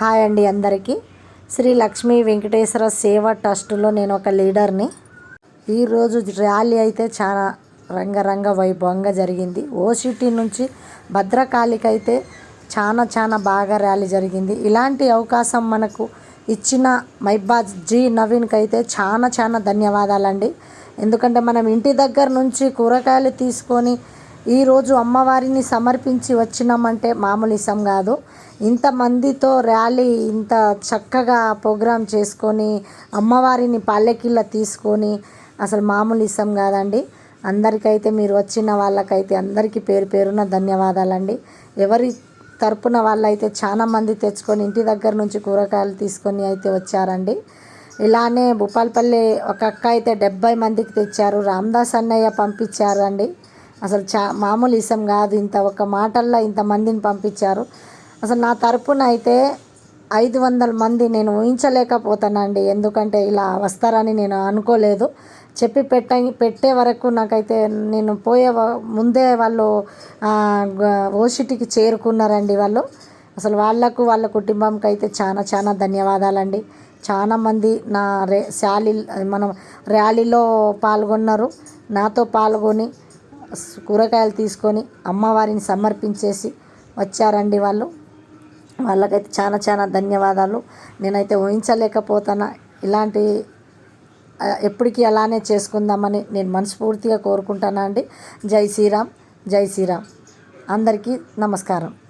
Hi అండి అందరికీ. శ్రీ లక్ష్మీ వెంకటేశ్వర సేవ ట్రస్టులో నేను ఒక లీడర్ని. ఈరోజు ర్యాలీ అయితే చాలా రంగరంగ వైభవంగా జరిగింది. ఓసిటీ నుంచి భద్రకాళికి అయితే చాలా చాలా బాగా ర్యాలీ జరిగింది. ఇలాంటి అవకాశం మనకు ఇచ్చిన మైబాజ్ జీ నవీన్కి అయితే చాలా చాలా ధన్యవాదాలండి. ఎందుకంటే మనం ఇంటి దగ్గర నుంచి కూరగాయలు తీసుకొని ఈరోజు అమ్మవారిని సమర్పించి వచ్చినామంటే మామూలు ఇసం కాదు. ఇంతమందితో ర్యాలీ ఇంత చక్కగా ప్రోగ్రాం చేసుకొని అమ్మవారిని పల్లెకిళ్ళ తీసుకొని అసలు మామూలు ఇసం కాదండి. అందరికైతే మీరు వచ్చిన వాళ్ళకైతే అందరికీ పేరు పేరున ధన్యవాదాలండి. ఎవరి తరపున వాళ్ళైతే చాలా మంది తెచ్చుకొని ఇంటి దగ్గర నుంచి కూరగాయలు తీసుకొని అయితే వచ్చారండి. ఇలానే భూపాలపల్లి ఒక అక్క అయితే డెబ్బై మందికి తెచ్చారు. రామదాస్ అన్నయ్య పంపించారండి. అసలు చా మామూలు ఇసం కాదు ఇంత ఒక మాటల్లో ఇంతమందిని పంపించారు. అసలు నా తరపున అయితే ఐదు వందల మంది నేను ఊహించలేకపోతానండి ఎందుకంటే ఇలా వస్తారని నేను అనుకోలేదు. చెప్పి పెట్ట పెట్టే వరకు నాకైతే నేను పోయే ముందే వాళ్ళు ఓసిటీకి చేరుకున్నారండి వాళ్ళు. అసలు వాళ్ళకు వాళ్ళ కుటుంబంకి అయితే చాలా చాలా ధన్యవాదాలండి. చాలామంది నా రే శాలీ మనం ర్యాలీలో పాల్గొన్నారు. నాతో పాల్గొని కూరగాయలు తీసుకొని అమ్మవారిని సమర్పించేసి వచ్చారండి వాళ్ళు. వాళ్ళకైతే చాలా చాలా ధన్యవాదాలు. నేనైతే ఊహించలేకపోతున్నా. ఇలాంటి ఎప్పటికీ అలానే చేసుకుందామని నేను మనస్ఫూర్తిగా కోరుకుంటానండి జై శ్రీరామ్ జై శ్రీరామ్. అందరికీ నమస్కారం.